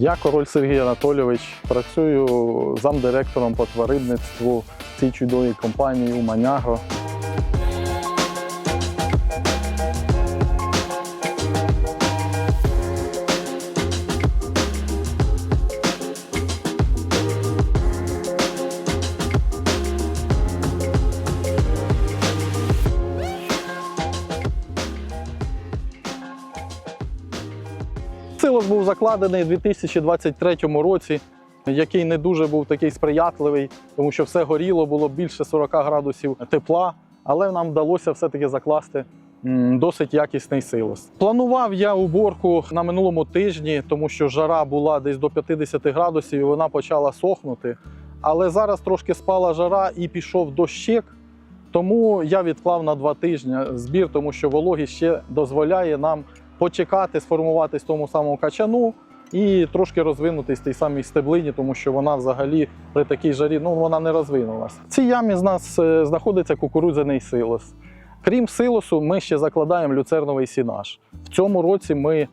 Я король Сергій Анатолійович. Працюю замдиректором по тваринництву цій чудовій компанії Уманягро. Був закладений у 2023 році, який не дуже був такий сприятливий, тому що все горіло, було більше 40 градусів тепла, але нам вдалося все-таки закласти досить якісний силос. Планував я уборку на минулому тижні, тому що жара була десь до 50 градусів і вона почала сохнути. Але зараз трошки спала жара і пішов дощик. Тому я відклав на два тижні збір, тому що вологість ще дозволяє нам почекати, сформуватись тому самому качану і трошки розвинутись тій самій стеблині, тому що вона взагалі при такій жарі ну, вона не розвинулася. В цій ямі з нас е, знаходиться кукурудзяний силос. Крім силосу, ми ще закладаємо люцерновий сінаж. В цьому році ми е,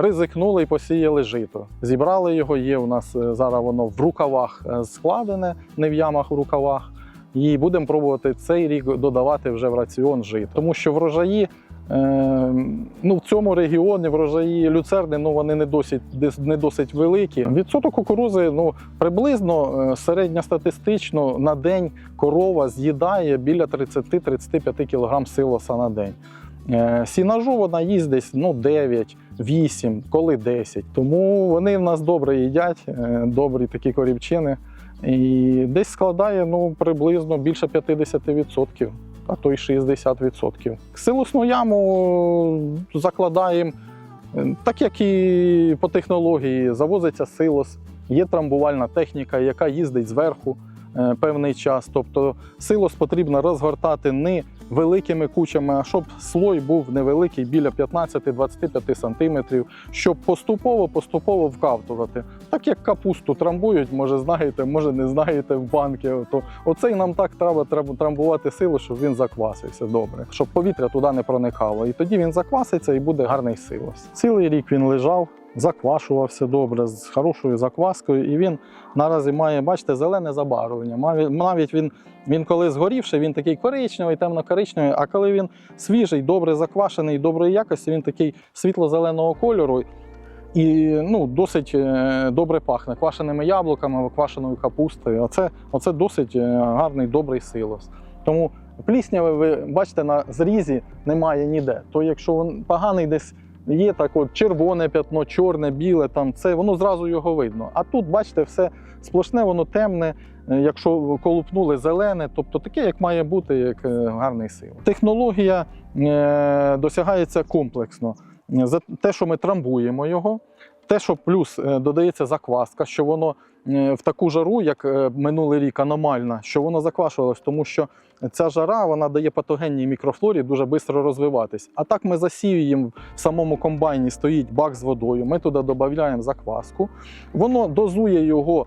ризикнули і посіяли жито. Зібрали його, є у нас е, зараз воно в рукавах складене, не в ямах в рукавах. І будемо пробувати цей рік додавати вже в раціон жито. Тому що врожаї ну, в цьому регіоні врожаї люцерни ну, вони не досить, не досить великі. Відсоток кукурузи ну, приблизно е, середньостатистично на день корова з'їдає біля 30-35 кг силоса на день. Е, Сінажу вона їсть десь ну, 9, 8, коли 10. Тому вони в нас добре їдять, е, добрі такі корівчини. І десь складає ну, приблизно більше 50% а то й 60%. Силосну яму закладаємо, е, так як і по технології, завозиться силос, є трамбувальна техніка, яка їздить зверху е, певний час. Тобто силос потрібно розгортати не великими кучами, а щоб слой був невеликий, біля 15-25 см, щоб поступово-поступово вкавтувати. Так як капусту трамбують, може знаєте, може не знаєте в банки. То оцей нам так треба трамбувати силу, щоб він заквасився добре, щоб повітря туди не проникало. І тоді він закваситься і буде гарний силос. Цілий рік він лежав, заквашувався добре з хорошою закваскою, і він наразі має, бачите, зелене забарвлення. Навіть він, він коли згорівши, він такий коричневий, темно-коричневий, а коли він свіжий, добре заквашений, доброї якості, він такий світло-зеленого кольору. І ну, досить е, добре пахне квашеними яблуками квашеною капустою. Оце, оце досить е, гарний добрий силос. Тому плісняви, ви бачите, на зрізі немає ніде. То якщо він поганий десь є так от червоне п'ятно, чорне, біле, там це воно зразу його видно. А тут, бачите, все сплошне, воно темне. е, Якщо колупнули зелене, тобто таке, як має бути, як е, гарний сил. Технологія е, досягається комплексно. За те, що ми трамбуємо його, те, що плюс е, додається закваска, що воно е, в таку жару, як е, минулий рік, аномальна, що воно заквашувалось, тому що ця жара вона дає патогенній мікрофлорі дуже швидко розвиватись. А так ми засіюємо в самому комбайні, стоїть бак з водою. Ми туди додаємо закваску. Воно дозує його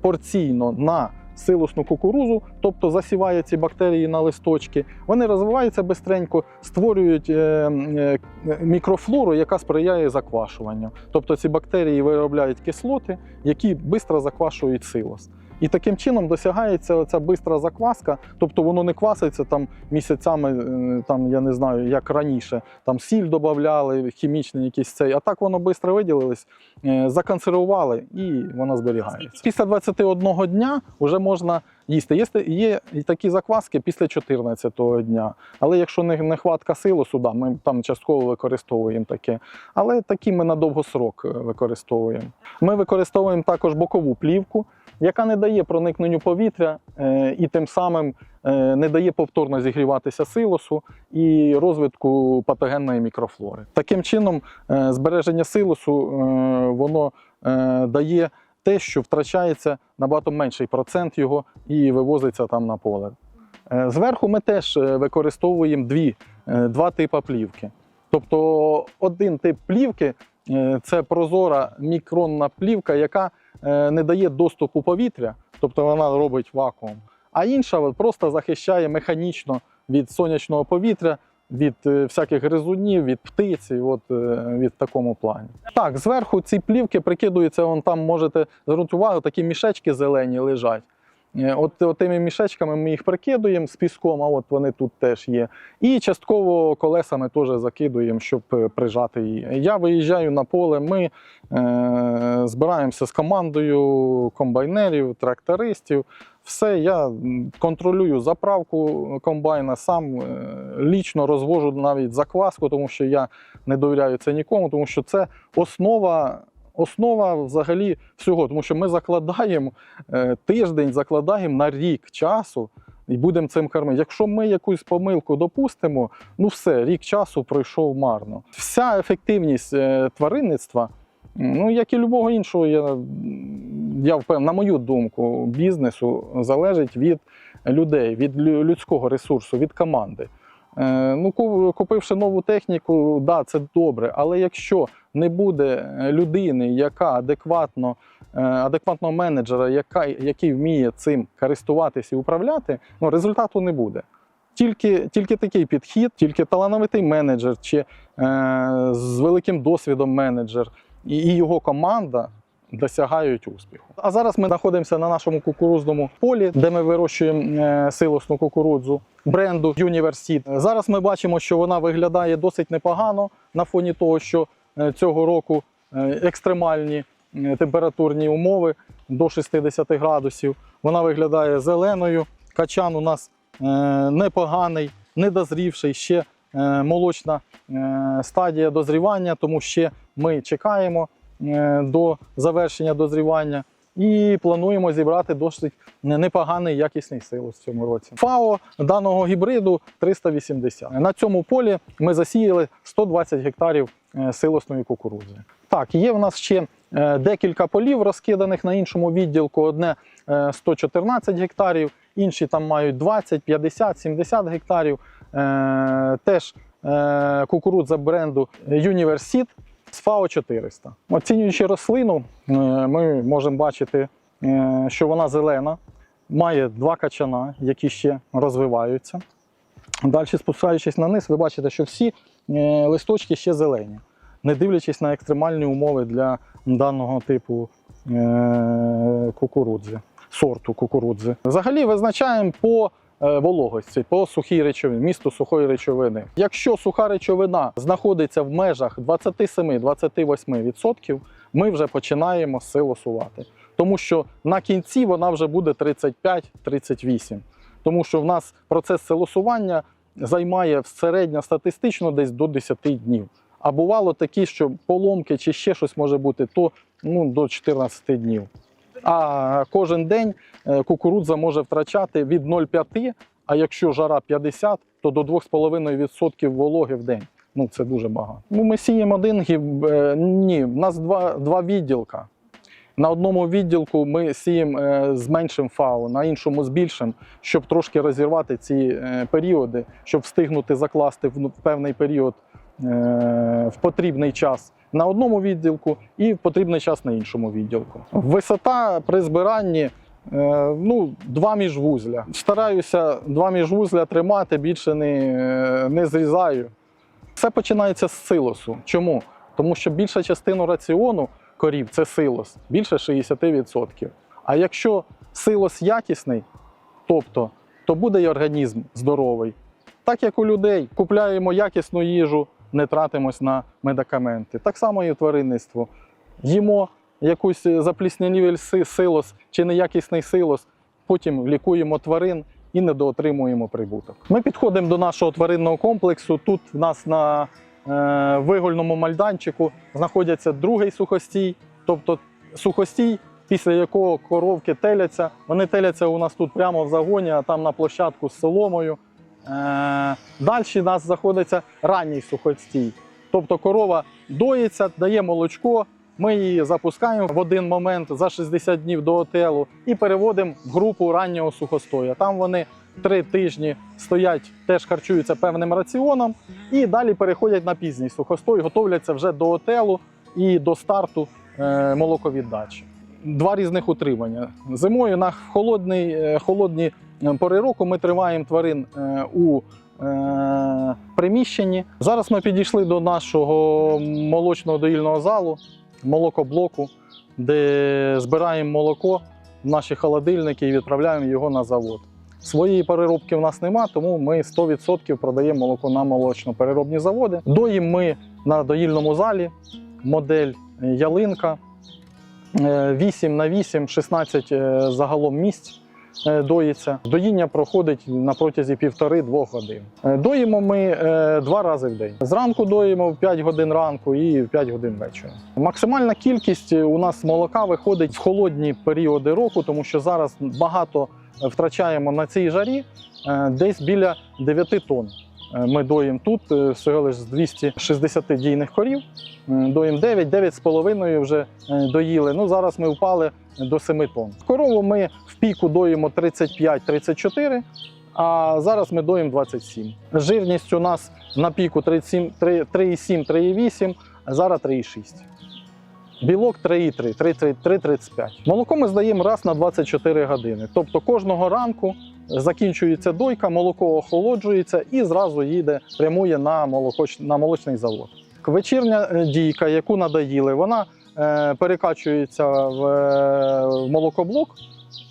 порційно на силосну кукурузу, тобто засіває ці бактерії на листочки. Вони розвиваються бистренько, створюють е, е, мікрофлору, яка сприяє заквашуванню. Тобто ці бактерії виробляють кислоти, які швидко заквашують силос. І таким чином досягається ця бистра закваска, тобто воно не кваситься там місяцями, е, там я не знаю, як раніше, там сіль додавали, хімічний якийсь цей, а так воно швидко виділилось, е, законсервували і воно зберігається. Після 21 дня вже можна їсти. Є, є такі закваски після 14 дня. Але якщо не нехватка силосу, да, ми там частково використовуємо таке. Але такі ми на довгосрок е, використовуємо. Ми використовуємо також бокову плівку, яка не дає проникненню повітря е, і тим самим е, не дає повторно зігріватися силосу і розвитку патогенної мікрофлори. Таким чином, е, збереження силосу воно дає те, що втрачається набагато менший процент його і вивозиться там на поле. Зверху ми теж використовуємо дві, два типи плівки. Тобто один тип плівки це прозора мікронна плівка, яка не дає доступу повітря, тобто вона робить вакуум. А інша просто захищає механічно від сонячного повітря від е, всяких гризунів, від птиці, от е, від такому плані. Так, зверху ці плівки прикидуються, вон там можете звернути увагу, такі мішечки зелені лежать. Е, От, от тими мішечками ми їх прикидуємо з піском, а от вони тут теж є. І частково колесами теж закидуємо, щоб е, прижати її. Я виїжджаю на поле, ми е, збираємося з командою комбайнерів, трактористів. Все, я контролюю заправку комбайна, сам е, лічно розвожу навіть закваску, тому що я не довіряю це нікому, тому що це основа. Основа взагалі всього, тому що ми закладаємо е, тиждень, закладаємо на рік часу і будемо цим кормити. Якщо ми якусь помилку допустимо, ну все, рік часу пройшов марно. Вся ефективність е, тваринництва, ну як і любого іншого, я, я впевнений, на мою думку, бізнесу залежить від людей, від людського ресурсу, від команди. Е, Ну, купивши нову техніку, да, це добре. Але якщо не буде е, людини, яка адекватно, е, адекватного менеджера, яка, який вміє цим користуватися і управляти, ну, результату не буде. Тільки, тільки такий підхід, тільки талановитий менеджер чи е, з великим досвідом менеджер і, і його команда досягають успіху. А зараз ми знаходимося на нашому кукурузному полі, де ми вирощуємо е, силосну кукурудзу бренду University. Зараз ми бачимо, що вона виглядає досить непогано на фоні того, що цього року е, екстремальні е, температурні умови до 60 градусів. Вона виглядає зеленою. Качан у нас е, непоганий, недозрівший, ще е, молочна е, стадія дозрівання, тому ще ми чекаємо е, до завершення дозрівання. І плануємо зібрати досить непоганий якісний силос в цьому році. ФАО даного гібриду 380. На цьому полі ми засіяли 120 гектарів е, силосної кукурудзи. Так, є в нас ще е, декілька полів розкиданих на іншому відділку. Одне е, 114 гектарів, інші там мають 20, 50, 70 гектарів. Е, Теж е, кукурудза бренду Universit з ФАО 400. Оцінюючи рослину, е, ми можемо бачити, е, що вона зелена, має два качана, які ще розвиваються. Далі, спускаючись на низ, ви бачите, що всі е, листочки ще зелені, не дивлячись на екстремальні умови для даного типу кукурудзи, сорту кукурудзи. Взагалі визначаємо по вологості, по сухій речовині, місту сухої речовини. Якщо суха речовина знаходиться в межах 27-28%, ми вже починаємо силосувати. Тому що на кінці вона вже буде 35-38. Тому що в нас процес силосування займає середньостатистично десь до 10 днів. А бувало такі, що поломки чи ще щось може бути, то ну, до 14 днів. А кожен день е, кукурудза може втрачати від 0,5, а якщо жара 50, то до 2,5% вологи в день. Ну, це дуже багато. Ну, ми сіємо один гіб. е, Ні, в нас два, два відділка. На одному відділку ми сіємо е, з меншим фау, на іншому з більшим, щоб трошки розірвати ці періоди, щоб встигнути закласти в певний період в потрібний час на одному відділку і в потрібний час на іншому відділку. Висота при збиранні е, ну, два міжвузля. Стараюся два міжвузля тримати, більше не, е, не зрізаю. Все починається з силосу. Чому? Тому що більша частина раціону корів це силос, більше 60%. А якщо силос якісний, тобто, то буде й організм здоровий. Так як у людей купляємо якісну їжу, не тратимось на медикаменти. Так само і тваринництво. Їмо якусь запліснянівель силос чи неякісний силос, потім лікуємо тварин і недоотримуємо прибуток. Ми підходимо до нашого тваринного комплексу. Тут в нас на е, вигульному майданчику знаходиться другий сухостій, тобто сухостій, після якого коровки теляться. Вони теляться у нас тут прямо в загоні, а там на площадку з соломою. Е, Далі у нас знаходиться ранній сухостій. Тобто корова доїться, дає молочко. Ми її запускаємо в один момент за 60 днів до отелу і переводимо в групу раннього сухостоя. Там вони три тижні стоять, теж харчуються певним раціоном, і далі переходять на пізній сухостой, готовляться вже до отелу і до старту е, молоковіддачі. Два різних утримання. Зимою на холодний, е, холодні пори року ми тримаємо тварин е, у е, приміщенні. Зараз ми підійшли до нашого молочного доїльного залу, молокоблоку, де збираємо молоко в наші холодильники і відправляємо його на завод. Своєї переробки в нас нема, тому ми 100% продаємо молоко на молочно-переробні заводи. Доїмо ми на доїльному залі модель е, ялинка. Е, 8 на 8, 16 е, загалом місць е, доїться. Доїння проходить на протязі півтори-двох годин. Е, Доїмо ми е, два рази в день. Зранку доїмо в 5 годин ранку і в 5 годин вечора. Максимальна кількість у нас молока виходить в холодні періоди року, тому що зараз багато втрачаємо на цій жарі е, десь біля 9 тонн. Е, Ми доїмо тут е, всього лише з 260 дійних корів. Е, Доїм 9, 9,5 вже е, доїли. Ну зараз ми впали до 7 тонн. Корову ми в піку доїмо 35-34, а зараз ми доїмо 27. Жирність у нас на піку 3,7-3,8, а зараз 3,6. Білок 3,3, 3,3, 3,35. Молоко ми здаємо раз на 24 години. Тобто кожного ранку закінчується дойка, молоко охолоджується і зразу їде, прямує на, молочний завод. Вечірня е, дійка, яку надоїли, вона перекачується в, е, молокоблок.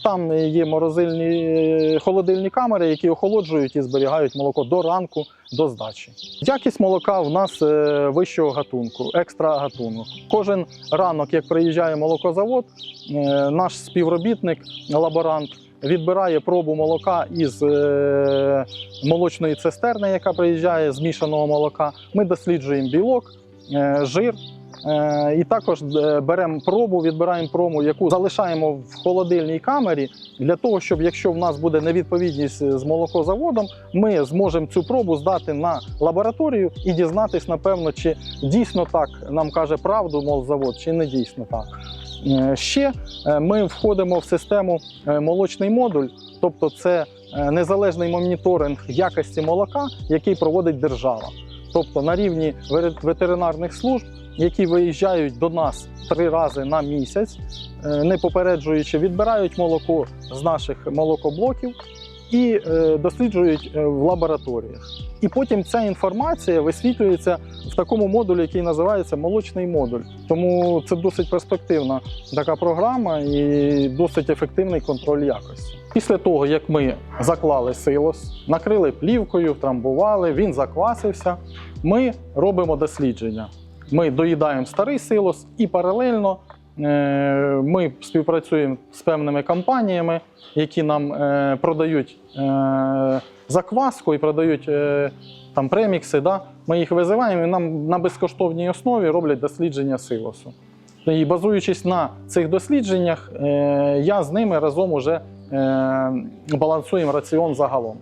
Там є морозильні е, холодильні камери, які охолоджують і зберігають молоко до ранку, до здачі. Якість молока в нас е, вищого гатунку, екстра гатунок. Кожен ранок, як приїжджає молокозавод, е, наш співробітник, лаборант, відбирає пробу молока із е, молочної цистерни, яка приїжджає змішаного молока. Ми досліджуємо білок, е, жир. Е, І також е, беремо пробу, відбираємо пробу, яку залишаємо в холодильній камері для того, щоб якщо в нас буде невідповідність з молокозаводом, ми зможемо цю пробу здати на лабораторію і дізнатись, напевно, чи дійсно так нам каже правду молзавод, чи не дійсно так. Е, Ще е, ми входимо в систему е, молочний модуль, тобто це е, незалежний моніторинг якості молока, який проводить держава. Тобто на рівні ветеринарних служб, які виїжджають до нас три рази на місяць, е, не попереджуючи, відбирають молоко з наших молокоблоків і е, досліджують е, в лабораторіях. І потім ця інформація висвітлюється в такому модулі, який називається молочний модуль. Тому це досить перспективна така програма і досить ефективний контроль якості. Після того, як ми заклали силос, накрили плівкою, втрамбували, він заквасився, ми робимо дослідження. Ми доїдаємо старий силос і паралельно е, ми співпрацюємо з певними компаніями, які нам е, продають е, закваску і продають там премікси. Да? Ми їх визиваємо і нам на безкоштовній основі роблять дослідження силосу. І базуючись на цих дослідженнях, я з ними разом уже балансуємо раціон загалом.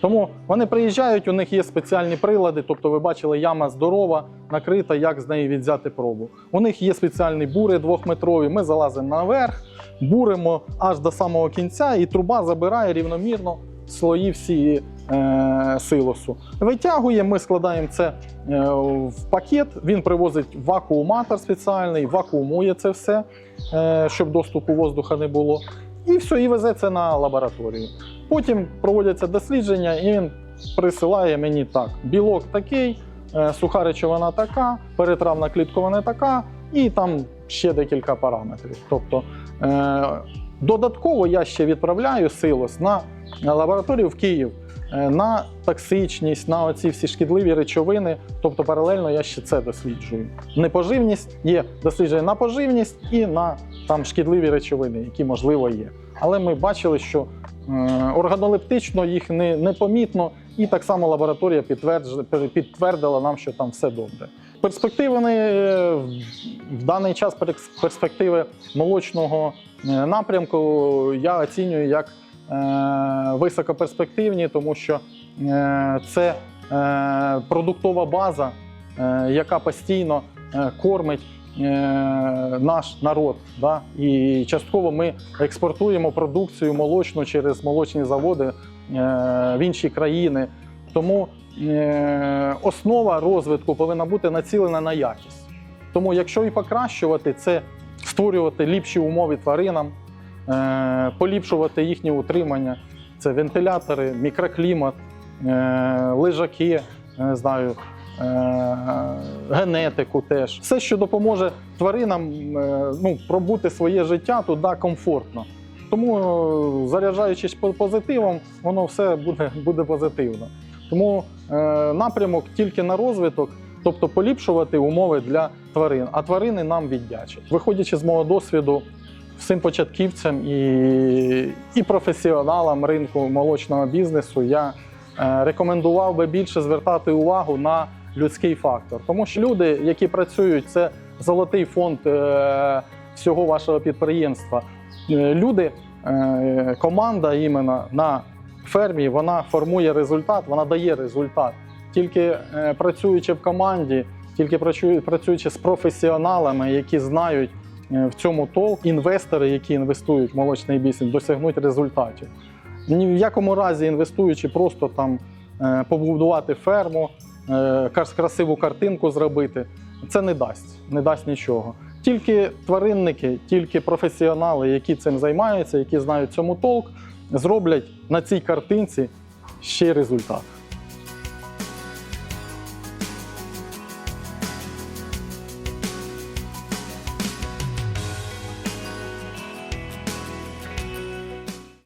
Тому вони приїжджають, у них є спеціальні прилади, тобто ви бачили, яма здорова, накрита, як з неї відзяти пробу. У них є спеціальні бури двохметрові. Ми залазимо наверх, буримо аж до самого кінця, і труба забирає рівномірно слої всі е, силосу. Витягує, ми складаємо це е, в пакет. Він привозить вакууматор спеціальний, вакуумує це все, е, щоб доступу воздуха не було. І все, і везе це на лабораторію. Потім проводяться дослідження, і він присилає мені так: білок такий, е, суха речовина така, перетравна клітковина така, і там ще декілька параметрів. Тобто е, додатково я ще відправляю силос на лабораторію в Київ. е, На токсичність, на оці всі шкідливі речовини, тобто паралельно я ще це досліджую. Не поживність є дослідження на поживність і на там шкідливі речовини, які можливо є. Але ми бачили, що е, органолептично їх не, непомітно, і так само лабораторія підтвердила нам, що там все добре. Перспективи е, в- даний час перспективи молочного е, напрямку я оцінюю як високоперспективні, тому що це продуктова база, яка постійно кормить наш народ. Да? І частково ми експортуємо продукцію молочну через молочні заводи е, в інші країни. Тому е, основа розвитку повинна бути націлена на якість. Тому, якщо і покращувати, це створювати ліпші умови тваринам, е, поліпшувати їхнє утримання, це вентилятори, мікроклімат, е, лежаки, не знаю, е, генетику теж. Все, що допоможе тваринам е, ну, пробути своє життя туди комфортно. Тому е, заряджаючись по- позитивом, воно все буде, буде позитивно. Тому е, напрямок тільки на розвиток, тобто поліпшувати умови для тварин, а тварини нам віддячать. Виходячи з мого досвіду, всім початківцям і, і професіоналам ринку молочного бізнесу я е, рекомендував би більше звертати увагу на людський фактор. Тому що люди, які працюють, це золотий фонд е, всього вашого підприємства. Е, Люди, е, команда іменно на фермі, вона формує результат, вона дає результат. Тільки працюючи в команді, тільки працюючи з професіоналами, які знають в цьому толк, інвестори, які інвестують в молочний бізнес, досягнуть результатів. Ні в якому разі інвестуючи просто там побудувати ферму, красиву картинку зробити, це не дасть, не дасть нічого. Тільки тваринники, тільки професіонали, які цим займаються, які знають цьому толк, зроблять на цій картинці ще результат.